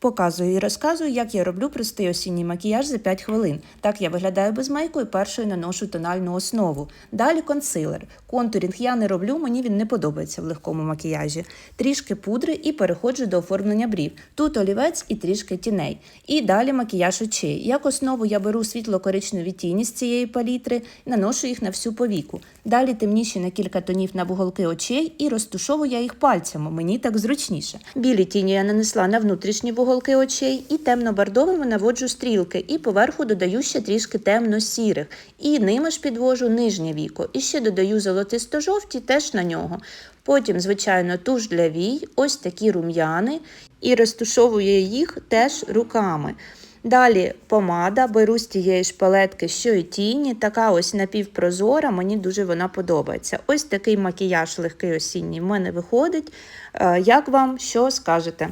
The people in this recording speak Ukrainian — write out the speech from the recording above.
Показую і розказую, як я роблю простий осінній макіяж за 5 хвилин. Так я виглядаю без майку і першою наношу тональну основу. Далі консилер. Контурінг я не роблю, мені він не подобається в легкому макіяжі. Трішки пудри і переходжу до оформлення брів. Тут олівець і трішки тіней. І далі макіяж очей. Як основу я беру світло-коричневі тіні з цієї палітри і наношу їх на всю повіку. Далі темніші на кілька тонів на вуголки очей і розтушовую я їх пальцями. Мені так зручніше. Білі тіні я нанесла на внутрішні вуголки очей і темно-бордовими наводжу стрілки, і поверху додаю ще трішки темно-сірих. І ними ж підвожу нижнє віко. І ще додаю золотисто-жовті теж на нього. Потім, звичайно, туш для вій, ось такі рум'яни, і розтушовую їх теж руками. Далі помада, беру з тієї ж палетки, що і тіні, така ось напівпрозора, мені дуже вона подобається. Ось такий макіяж легкий осінній в мене виходить. Е, Як вам що скажете?